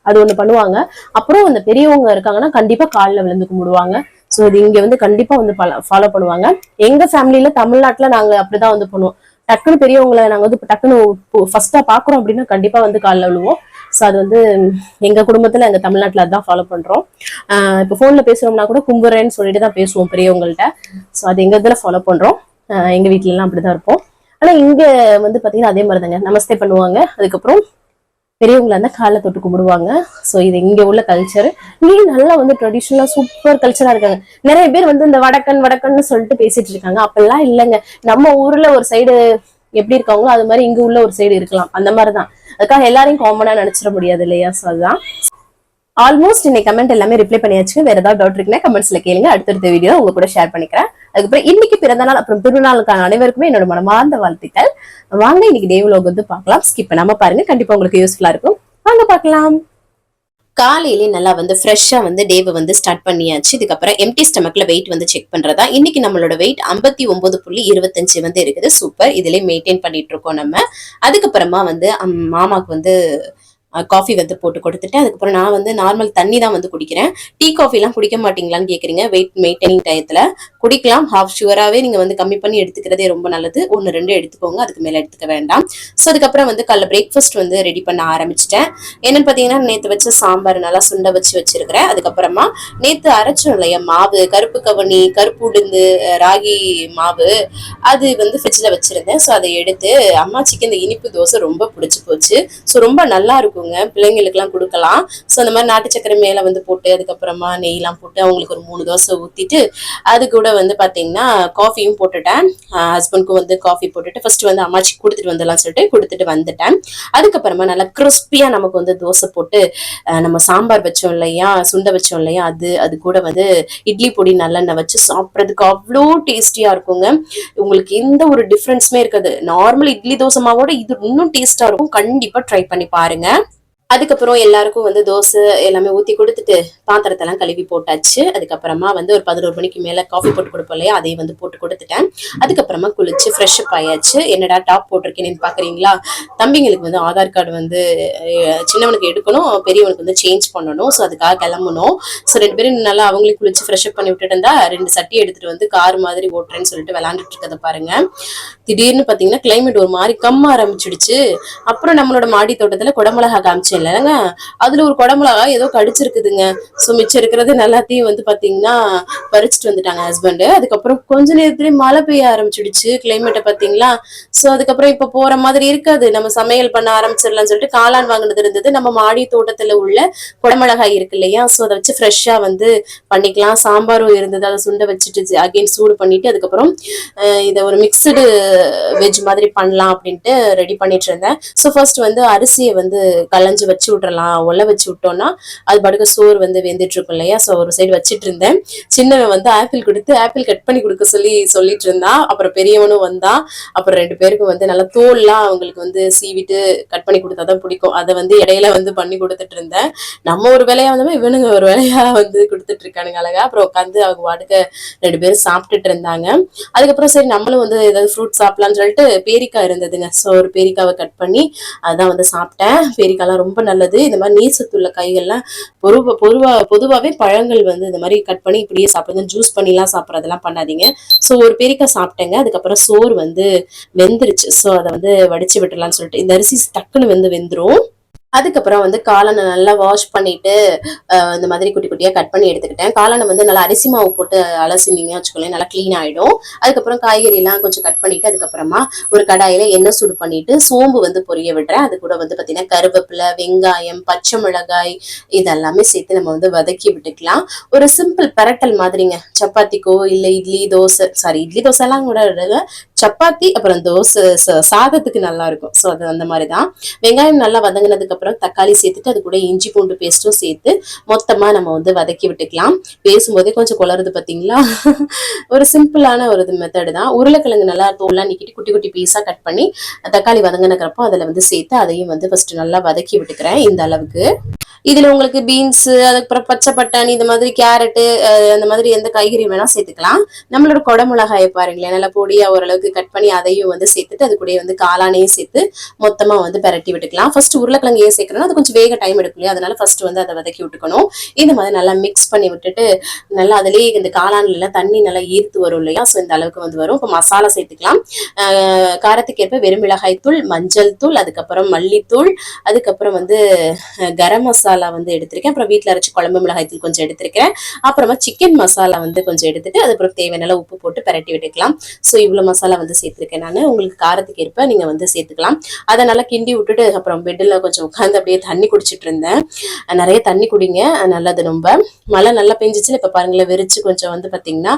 அது ஒண்ணு பண்ணுவாங்க. அப்புறம் அந்த பெரியவங்க இருக்காங்கன்னா கண்டிப்பா காலில் விழுந்து கும்பிடுவாங்க. ஸோ இது இங்க வந்து கண்டிப்பா வந்து ஃபாலோ பண்ணுவாங்க. எங்க ஃபேமிலியில தமிழ்நாட்டுல நாங்க அப்படிதான் வந்து பண்ணுவோம். டக்குன்னு பெரியவங்களை நாங்க வந்து இப்ப டக்குன்னு ஃபர்ஸ்டா பாக்குறோம் அப்படின்னா கண்டிப்பா வந்து காலில் விழுவோம். ஸோ அது வந்து எங்க குடும்பத்துல எங்க தமிழ்நாட்டுல அதான் ஃபாலோ பண்றோம். ஆஹ் இப்போ ஃபோன்ல பேசுறோம்னா கூட கும்புறேன்னு சொல்லிட்டு தான் பேசுவோம் பெரியவங்கள்ட்ட. ஸோ அது எங்க இதுல ஃபாலோ பண்றோம். ஆஹ் எங்க வீட்ல எல்லாம் அப்படிதான் இருப்போம். ஆனா இங்க வந்து பாத்தீங்கன்னா அதே மாதிரி தாங்க நமஸ்தே பண்ணுவாங்க. அதுக்கப்புறம் பெரியவங்களா இருந்தா காலை தொட்டு கும்பிடுவாங்க. ஸோ இது இங்க உள்ள கல்ச்சர் இங்கேயும் நல்லா வந்து ட்ரெடிஷ்னலாக சூப்பர் கல்ச்சரா இருக்காங்க. நிறைய பேர் வந்து இந்த வடக்கன் வடக்கன்னு சொல்லிட்டு பேசிட்டு இருக்காங்க. அப்பெல்லாம் இல்லைங்க. நம்ம ஊர்ல ஒரு சைடு எப்படி இருக்காங்களோ அது மாதிரி இங்க உள்ள ஒரு சைடு இருக்கலாம். அந்த மாதிரி தான் அதுக்காக எல்லாரையும் காமனா நினைச்சிட முடியாது இல்லையா? ஸோ அதுதான். ஆல்மோஸ்ட் இன்னைக்கு கமெண்ட் எல்லாமே ரிப்ளை பண்ணியாச்சு வேற ஏதாவது டவுட் இருக்குன்னா கமெண்ட்ஸ்ல கேளுங்க. அடுத்தடுத்த வீடியோ உங்க கூட ஷேர் பண்ணிக்கிறேன். அதுக்கப்புறம் இன்னைக்கு பிறந்த நாள் அப்புறம் திருநாளுக்கான அனைவருக்குமே என்னோட மனமார்ந்த வாழ்த்துக்கள். வாங்க இன்னைக்கு டே வந்து பார்க்கலாம். ஸ்கிப் பண்ணாம பாருங்க. கண்டிப்பா உங்களுக்கு யூஸ்ஃபுல்லா இருக்கும். வாங்க பார்க்கலாம். காலையிலே நல்லா வந்து ஃப்ரெஷ்ஷாக வந்து டேவை வந்து ஸ்டார்ட் பண்ணியாச்சு. இதுக்கப்புறம் எம்டி ஸ்டமக்கில் வெயிட் வந்து செக் பண்ணுறதா இன்னைக்கு நம்மளோட வெயிட் ஐம்பத்தி ஒம்பது புள்ளி இருபத்தஞ்சு வந்து இருக்குது. சூப்பர் இதிலே மெயின்டைன் பண்ணிட்டு இருக்கோம் நம்ம. அதுக்கப்புறமா வந்து மாமாவுக்கு மாமாக்கு வந்து காஃபி வந்து போட்டு கொடுத்துட்டு அதுக்கப்புறம் நான் வந்து நார்மல் தண்ணி தான் வந்து குடிக்கிறேன். டீ காஃபிலாம் குடிக்க மாட்டீங்களான்னு கேட்குறீங்க வெயிட் மெயின்டைனிங் டயத்தில் குடிக்கலாம். ஹாஃப் ஷுவராகவே நீங்கள் வந்து கம்மி பண்ணி எடுத்துக்கிறதே ரொம்ப நல்லது. ஒன்று ரெண்டு எடுத்துக்கோங்க. அதுக்கு மேலே எடுத்துக்க வேண்டாம். ஸோ அதுக்கப்புறம் வந்து காலைல பிரேக்ஃபாஸ்ட் வந்து ரெடி பண்ண ஆரம்பிச்சிட்டேன். என்னன்னு பார்த்தீங்கன்னா நேற்று வச்ச சாம்பார் நல்லா சுண்ட வச்சு வச்சிருக்கிறேன். அதுக்கப்புறமா நேற்று அரைச்சோம் இல்லையா மாவு கருப்பு கவனி கருப்பு உளுந்து ராகி மாவு அது வந்து ஃப்ரிட்ஜில் வச்சிருந்தேன். ஸோ அதை எடுத்து அம்மாச்சிக்கு இந்த இனிப்பு தோசை ரொம்ப பிடிச்சி போச்சு. ஸோ ரொம்ப நல்லா இருக்கும். இருக்குங்க பிள்ளைங்களுக்குலாம் கொடுக்கலாம். ஸோ அந்த மாதிரி நாட்டு சக்கரை மேலே வந்து போட்டு அதுக்கப்புறமா நெய்லாம் போட்டு அவங்களுக்கு ஒரு மூணு தோசை ஊற்றிட்டு அது கூட வந்து பார்த்தீங்கன்னா காஃபியும் போட்டுட்டேன். ஹஸ்பண்ட்க்கும் வந்து காஃபி போட்டுட்டு ஃபர்ஸ்ட் வந்து அம்மாச்சி கொடுத்துட்டு வந்துடலாம் சொல்லிட்டு கொடுத்துட்டு வந்துட்டேன். அதுக்கப்புறமா நல்லா கிறிஸ்பியாக நமக்கு வந்து தோசை போட்டு நம்ம சாம்பார் வச்சோம் இல்லையா சுண்டை வச்சோம் இல்லையா அது அது கூட வந்து இட்லி பொடி நல்லெண்ணெய் வச்சு சாப்பிட்றதுக்கு அவ்வளோ டேஸ்டியாக இருக்குங்க. உங்களுக்கு எந்த ஒரு டிஃப்ரென்ஸுமே இருக்காது. நார்மல் இட்லி தோசை மாவோட இது இன்னும் டேஸ்ட்டாக இருக்கும். கண்டிப்பாக ட்ரை பண்ணி பாருங்க. அதுக்கப்புறம் எல்லாருக்கும் வந்து தோசை எல்லாமே ஊற்றி கொடுத்துட்டு பாத்திரத்தெல்லாம் கழுவி போட்டாச்சு. அதுக்கப்புறமா வந்து ஒரு பதினோரு மணிக்கு மேலே காஃபி போட்டு கொடுப்போம் இல்லையா? அதையும் வந்து போட்டு கொடுத்துட்டேன். அதுக்கப்புறமா குளிச்சு ஃப்ரெஷ் அப் ஆயாச்சு. என்னடா டாப் போட்டிருக்கேன்னு பார்க்குறீங்களா தம்பிங்களுக்கு வந்து ஆதார் கார்டு வந்து சின்னவனுக்கு எடுக்கணும் பெரியவனுக்கு வந்து சேஞ்ச் பண்ணணும். ஸோ அதுக்காக கிளம்பணும். ஸோ ரெண்டு பேரும் நல்லா அவங்களையும் குளிச்சு ஃப்ரெஷ் அப் பண்ணி விட்டுட்டு இருந்தா ரெண்டு சட்டி எடுத்துட்டு வந்து கார் மாதிரி ஓட்டுறேன்னு சொல்லிட்டு விளாண்டுட்டு இருக்கதை பாருங்க. திடீர்னு பார்த்தீங்கன்னா கிளைமேட் ஒரு மாதிரி கம்ம ஆரம்பிச்சிடுச்சு. அப்புறம் நம்மளோட மாடி தோட்டத்தில் குடமிளகா காமிச்சேன் இல்லைங்க அதுல ஒரு குடமிளகா ஏதோ கடிச்சிருக்குதுங்க. ஸோ மிச்சம் இருக்கிறது எல்லாத்தையும் வந்து பாத்தீங்கன்னா பறிச்சுட்டு வந்துட்டாங்க ஹஸ்பண்ட் அதுக்கப்புறம் கொஞ்ச நேரத்துலயே மழை பெய்ய ஆரம்பிச்சிடுச்சு கிளைமேட்டை பாத்தீங்களா? ஸோ அதுக்கப்புறம் இப்ப போற மாதிரி இருக்காது. நம்ம சமையல் பண்ண ஆரம்பிச்சிடலாம்னு சொல்லிட்டு காளான் வாங்கினது இருந்தது. நம்ம மாடி தோட்டத்துல உள்ள குடமிளகாய் இருக்கு இல்லையா? ஸோ அதை வச்சு ஃப்ரெஷ்ஷா வந்து பண்ணிக்கலாம். சாம்பாரும் இருந்தது. அதை சுண்ட வச்சுட்டு அகைன் சூடு பண்ணிட்டு அதுக்கப்புறம் இதை ஒரு மிக்சடு வெஜ் மாதிரி பண்ணலாம் அப்படின்ட்டு ரெடி பண்ணிட்டு இருந்தேன். ஸோ ஃபர்ஸ்ட் வந்து அரிசியை வந்து களைஞ்சு வச்சு விட்றலாம் ஒலை வச்சு விட்டோம்னா அது படுக்க சோறு வந்து வெந்துட்டு இருக்கும் இல்லையா? ஸோ ஒரு சைடு வச்சுட்டு இருந்தேன் சின்னவன் வந்து ஆப்பிள் கொடுத்து ஆப்பிள் கட் பண்ணி கொடுக்க சொல்லி சொல்லிட்டு இருந்தான். அப்புறம் பெரியவனும் வந்தான். அப்புறம் ரெண்டு பேருக்கும் வந்து நல்லா தோல்லாம் அவங்களுக்கு வந்து சீவிட்டு கட் பண்ணி கொடுத்தா தான் பிடிக்கும். அதை வந்து இடையில வந்து பண்ணி கொடுத்துட்டு இருந்தேன். நம்ம ஒரு வேலையா வந்தோம் இவனுங்க ஒரு வேலையா வந்து கொடுத்துட்டு இருக்கானுங்க அழகா. அப்புறம் உட்காந்து அவங்க வாடுக்க ரெண்டு பேரும் சாப்பிட்டுட்டு இருந்தாங்க. அதுக்கப்புறம் சரி நம்மளும் வந்து ஏதாவது ஃப்ரூட் சாப்பிடலாம்னு சொல்லிட்டு பேரிக்காய் இருந்ததுங்க. ஸோ ஒரு பேரிக்காவை கட் பண்ணி அதான் வந்து சாப்பிட்டேன். பேரிக்காய்லாம் ரொம்ப நல்லது. இந்த மாதிரி நீர் சத்துள்ள காய்கள்லாம் பொதுவா பொதுவா பொதுவாகவே பழங்கள் வந்து இந்த மாதிரி கட் பண்ணி இப்படியே சாப்பிட்றது ஜூஸ் பண்ணிலாம் சாப்பிட்றதெல்லாம் பண்ணாதீங்க. ஸோ ஒரு பேரிக்காய் சாப்பிட்டேங்க. அதுக்கப்புறம் சோறு வந்து வெந்துருச்சு. ஸோ அதை வந்து வடிச்சு விட்டுலாம்னு சொல்லிட்டு இந்த அரிசி டக்குன்னு வந்து வெந்துரும். அதுக்கப்புறம் வந்து காளானை நல்லா வாஷ் பண்ணிட்டு இந்த மாதிரி குட்டி குட்டியாக கட் பண்ணி எடுத்துக்கிட்டேன். காளானை வந்து நல்லா அரிசி மாவு போட்டு அலசினீங்க வச்சுக்கோங்களேன் நல்லா க்ளீன் ஆகிடும் அதுக்கப்புறம் காய்கறிலாம் கொஞ்சம் கட் பண்ணிட்டு அதுக்கப்புறமா ஒரு கடாயில எண்ணெய் சூடு பண்ணிட்டு சோம்பு வந்து பொரிய விடுறேன். அது கூட வந்து பார்த்தீங்கன்னா கருவேப்பிலை வெங்காயம் பச்சை மிளகாய் இதெல்லாமே சேர்த்து நம்ம வந்து வதக்கி விட்டுக்கலாம். ஒரு சிம்பிள் பரட்டல் மாதிரிங்க. சப்பாத்திக்கோ இல்லை இட்லி தோசை சாரி இட்லி தோசைலாம் கூட சப்பாத்தி அப்புறம் தோசை ச- சாதத்துக்கு நல்லா இருக்கும். ஸோ அது அந்த மாதிரி தான் வெங்காயம் நல்லா வதங்கினதுக்கு அப்புறம் தக்காளி சேர்த்துட்டு அது கூட இஞ்சி பூண்டு பேஸ்ட்டும் சேர்த்து மொத்தமாக நம்ம வந்து வதக்கி விட்டுக்கலாம். பேசும்போதே கொஞ்சம் குளருது பாத்தீங்களா? ஒரு சிம்பிளான ஒரு மெத்தடு தான். உருளைக்கிழங்கு நல்லா தோல்லாம் நிக்கிட்டு குட்டி குட்டி பீஸா கட் பண்ணி தக்காளி வதங்கினக்கிறப்போ அதுல வந்து சேர்த்து அதையும் வந்து ஃபஸ்ட்டு நல்லா வதக்கி விட்டுக்கிறேன் இந்த அளவுக்கு. இதில் உங்களுக்கு பீன்ஸ் அதுக்கப்புறம் பச்சை பட்டாணி இந்த மாதிரி கேரட்டு அந்த மாதிரி எந்த காய்கறி வேணால் சேர்த்துக்கலாம். நம்மளோட குடமிளகாயை பாருங்களேன் நல்லா பொடியாக ஓரளவுக்கு கட் பண்ணி அதையும் வந்து சேர்த்துட்டு அது கூட வந்து காளானையும் சேர்த்து மொத்தமாக வந்து பரட்டி விட்டுக்கலாம். ஃபர்ஸ்ட் உருளைக்கிழங்கு நிறைய சேர்க்கணும் அது கொஞ்சம் வேக டைம் எடுக்கும் இல்லையா? அதனால ஃபர்ஸ்ட் வந்து அதை வதக்கி விட்டுக்கணும். இந்த மாதிரி நல்லா மிக்ஸ் பண்ணி விட்டுட்டு நல்லா அதுலேயே இந்த காளான்ல எல்லாம் தண்ணி நல்லா ஈர்த்து வரும் இல்லையா? ஸோ இந்த அளவுக்கு வந்து வரும். இப்போ மசாலா சேர்த்துக்கலாம். காரத்துக்கு ஏற்ப வெறும் மிளகாய் தூள் மஞ்சள் தூள் அதுக்கப்புறம் மல்லித்தூள் அதுக்கப்புறம் வந்து கரம் மசாலா வந்து எடுத்திருக்கேன். அப்புறம் வீட்டில் அரைச்சி குழம்பு மிளகாய் தூள் கொஞ்சம் எடுத்திருக்கேன் அப்புறமா சிக்கன் மசாலா வந்து கொஞ்சம் எடுத்துட்டு அதுக்கப்புறம் தேவையான உப்பு போட்டு பரட்டி விட்டுக்கலாம். ஸோ இவ்வளோ மசாலா வந்து சேர்த்துருக்கேன் நான். உங்களுக்கு காரத்துக்கு ஏற்ப நீங்கள் வந்து சேர்த்துக்கலாம். அதை நல்லா கிண்டி விட்டுட்டு அப்புறம் பெட்டில் கொஞ்சம் உட்காந்து அப்படியே தண்ணி குடிச்சிட்டு இருந்தேன். நிறைய தண்ணி குடிங்க. நல்லது ரொம்ப மழை நல்லா பெஞ்சிச்சு இப்போ பாருங்களேன் வெறிச்சு கொஞ்சம் வந்து பார்த்தீங்கன்னா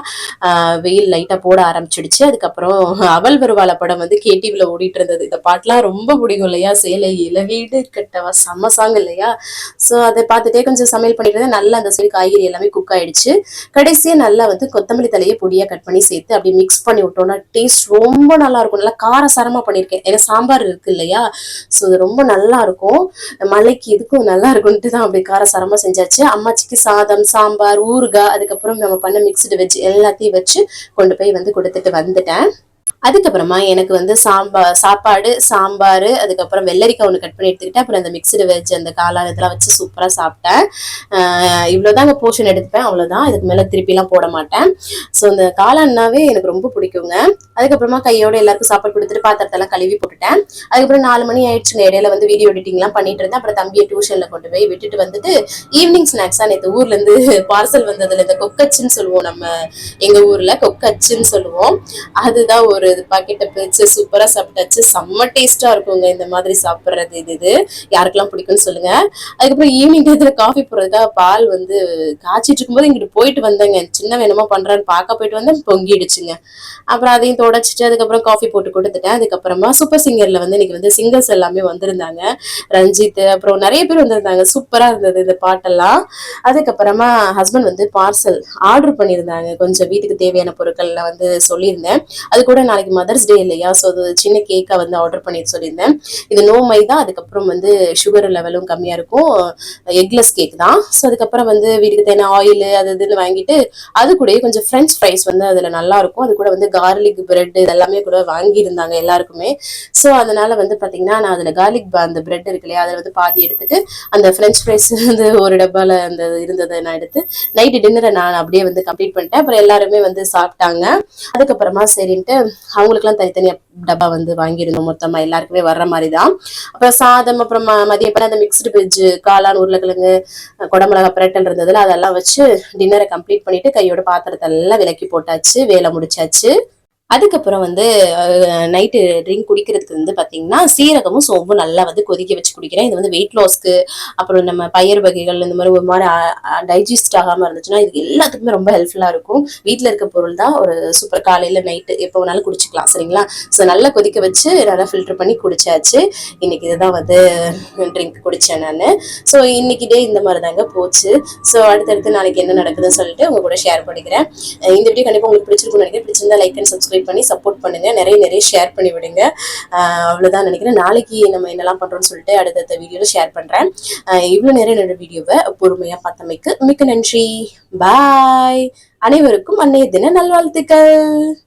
வெயில் லைட்டாக போட ஆரம்பிச்சிடுச்சு. அதுக்கப்புறம் அவல் வருவாள படம் வந்து கேடிவியில் ஓடிட்டு இருந்தது. இந்த பாட்டுலாம் ரொம்ப பிடிக்கும் இல்லையா? சேலை இளவீடு கட்டவா செம்ம சாங் இல்லையா? ஸோ அதை பார்த்துட்டே கொஞ்சம் சமையல் பண்ணிட்டு இருந்தேன். நல்லா அந்த சைடு காய்கறி எல்லாமே குக் ஆயிடுச்சு. கடைசியா நல்லா வந்து கொத்தமல்லி தலையை பொடியா கட் பண்ணி சேர்த்து அப்படியே மிக்ஸ் பண்ணி விட்டோம்னா டேஸ்ட் ரொம்ப நல்லா இருக்கும். நல்லா காரசாரமா பண்ணியிருக்கேன். ஏன்னா சாம்பார் இருக்கு இல்லையா? ஸோ இது ரொம்ப நல்லா இருக்கும். மலைக்கு இதுக்கும் நல்லா இருக்கும்ட்டு தான் அப்படி காரசாரமா செஞ்சாச்சு. அம்மாச்சிக்கு சாதம் சாம்பார் ஊறுகாய் அதுக்கப்புறம் நம்ம பண்ண மிக்ஸ்டு வெஜ் எல்லாத்தையும் வச்சு கொண்டு போய் வந்து கொடுத்துட்டு வந்துட்டேன். அதுக்கப்புறமா எனக்கு வந்து சாம்பார் சாப்பாடு சாம்பார் அதுக்கப்புறம் வெள்ளரிக்காய் ஒன்று கட் பண்ணி எடுத்துக்கிட்டேன். அப்புறம் அந்த மிக்சடு வெஜ் அந்த காளான் இதெல்லாம் வச்சு சூப்பராக சாப்பிட்டேன். இவ்வளோதான் இவ்வளவுதாங்க போர்ஷன் எடுத்துப்பேன். அவ்வளோதான் இதுக்கு மேலே திருப்பிலாம் போட மாட்டேன். ஸோ இந்த காளான்னாவே எனக்கு ரொம்ப பிடிக்குங்க. அதுக்கப்புறமா கையோட எல்லாருக்கும் சாப்பாடு கொடுத்துட்டு பாத்திரத்தெல்லாம் கழுவி போட்டுட்டேன். அதுக்கப்புறம் நாலு மணி ஆயிடுச்சுங்க. இடையில வந்து வீடியோ எடிட்டிங்லாம் பண்ணிட்டு இருந்தேன். அப்புறம் தம்பியை டியூஷனில் கொண்டு போய் விட்டுட்டு வந்துட்டு ஈவினிங் ஸ்நாக்ஸாக நேற்று ஊர்லேருந்து பார்சல் வந்ததில் இந்த கொக்கச்சுன்னு சொல்லுவோம் நம்ம எங்கள் ஊரில். கொக்கச்சுன்னு சொல்லுவோம். அதுதான் ஒரு பாக்கெட்டை பிரிச்சு சூப்பரா சாப்பிட்டாச்சு. செம்ம டேஸ்டா இருக்குங்க இந்த மாதிரி சாப்பிட்றது இது இது. யாருக்கெல்லாம் பிடிக்கும்னு சொல்லுங்க. அதுக்கப்புறம் ஈவினிங் டயத்துல காஃபி போடுறதுக்காக பால் வந்து காய்ச்சிட்டு இருக்கும்போது இங்கிட்டு போயிட்டு வந்தேங்க. சின்ன வேணுமா பண்றான்னு பார்க்க போயிட்டு வந்தேன் பொங்கிடுச்சுங்க. அப்புறம் அதையும் தொடச்சிட்டு அதுக்கப்புறம் காஃபி போட்டு கொடுத்துட்டேன். அதுக்கப்புறமா சூப்பர் சிங்கர்ல வந்து இன்னைக்கு வந்து சிங்கர்ஸ் எல்லாமே வந்திருந்தாங்க. ரஞ்சித் அப்புறம் நிறைய பேர் வந்திருந்தாங்க. சூப்பரா இருந்தது இந்த பாட்டெல்லாம். அதுக்கப்புறமா ஹஸ்பண்ட் வந்து பார்சல் ஆர்டர் பண்ணியிருந்தாங்க. கொஞ்சம் வீட்டுக்கு தேவையான பொருட்கள்லாம் வந்து சொல்லியிருந்தேன். அது கூட நாளைக்கு மதர்ஸ் டே இல்லையா? ஸோ அது சின்ன கேக்கை வந்து ஆர்டர் பண்ணி சொல்லியிருந்தேன். இது நோ மை தான் அதுக்கப்புறம் வந்து சுகர் லெவலும் கம்மியாக இருக்கும். எக்லெஸ் கேக் தான். ஸோ அதுக்கப்புறம் வந்து வீட்டுக்கு தேவையான ஆயில் அது இதுன்னு வாங்கிட்டு அது கூடயே கொஞ்சம் ஃப்ரெஞ்ச் ஃப்ரைஸ் வந்து அதில் நல்லா இருக்கும். அது கூட வந்து கார்லிக் பிரெட் இதெல்லாமே கூட வாங்கியிருந்தாங்க எல்லாருக்குமே. ஸோ அதனால வந்து பார்த்தீங்கன்னா நான் அதில் கார்லிக் அந்த பிரெட் இருக்கு இல்லையா அதில் வந்து பாதி எடுத்துட்டு அந்த ஃப்ரெஞ்ச் ஃப்ரைஸ் வந்து ஒரு டப்பாவில் அந்த இருந்ததை நான் எடுத்து நைட்டு டின்னரை நான் அப்படியே வந்து கம்ப்ளீட் பண்ணிட்டேன். அப்புறம் எல்லாருமே வந்து சாப்பிட்டாங்க. அதுக்கப்புறமா சரின்ட்டு அவங்களுக்குலாம் தனித்தனியா டப்பா வந்து வாங்கியிருந்தோம். மொத்தமா எல்லாருக்குமே வர்ற மாதிரி தான் அப்புறம் சாதம் அப்புறம் ம- அந்த மிக்ஸ்டு வெஜ் காளான் உருளைக்கிழங்கு குடமிளகா பிரட்டல் இருந்ததுல அதெல்லாம் வச்சு டின்னரை கம்ப்ளீட் பண்ணிட்டு கையோட பாத்திரத்தை எல்லாம் விலக்கி போட்டாச்சு. வேலை முடிச்சாச்சு. அதுக்கப்புறம் வந்து நைட்டு ட்ரிங்க் குடிக்கிறதுக்கு வந்து பார்த்தீங்கன்னா சீரகமும் சோம்பும் நல்லா வந்து கொதிக்க வச்சு குடிக்கிறேன். இது வந்து வெயிட் லாஸ்க்கு அப்புறம் நம்ம பயிர் வகைகள் இந்த மாதிரி ஒரு மாதிரி டைஜஸ்ட் ஆகாமல் இருந்துச்சுன்னா இது எல்லாத்துக்குமே ரொம்ப ஹெல்ப்ஃபுல்லாக இருக்கும். வீட்டில் இருக்க பொருள் தான் ஒரு சூப்பர் காலையில் நைட்டு எப்போ வேணாலும் குடிச்சிக்கலாம் சரிங்களா? ஸோ நல்லா கொதிக்க வச்சு நல்லா ஃபில்டர் பண்ணி குடிச்சாச்சு. இன்னைக்கு இதுதான் வந்து ட்ரிங்க் குடித்தேன் நான். ஸோ இன்னைக்கு டே இந்த மாதிரி தாங்க போச்சு. ஸோ அடுத்தடுத்து நாளைக்கு என்ன நடக்குதுன்னு சொல்லிட்டு உங்க கூட ஷேர் பண்ணிக்கிறேன். இந்த வீடியோ கண்டிப்பாக உங்களுக்கு பிடிச்சிருக்கும்னு நினைக்கிறேன். பிடிச்சிருந்தா லைக் அண்ட் சப்ஸ்கிரைப் பண்ணி சப்போர்ட் பண்ணுங்க. நிறைய நிறைய ஷேர் பண்ணி விடுங்க. அஹ் அவ்வளவுதான் நினைக்கிறேன். நாளைக்கு நம்ம என்னெல்லாம் பண்றோம்னு சொல்லிட்டு அடுத்தடுத்த வீடியோல ஷேர் பண்றேன். அஹ் இவ்வளவு நேரம் என்னோட வீடியோவை பொறுமையா பார்த்தமைக்கு மிக்க நன்றி. பாய் அனைவருக்கும் அன்னைய தின நல்வாழ்த்துக்கள்.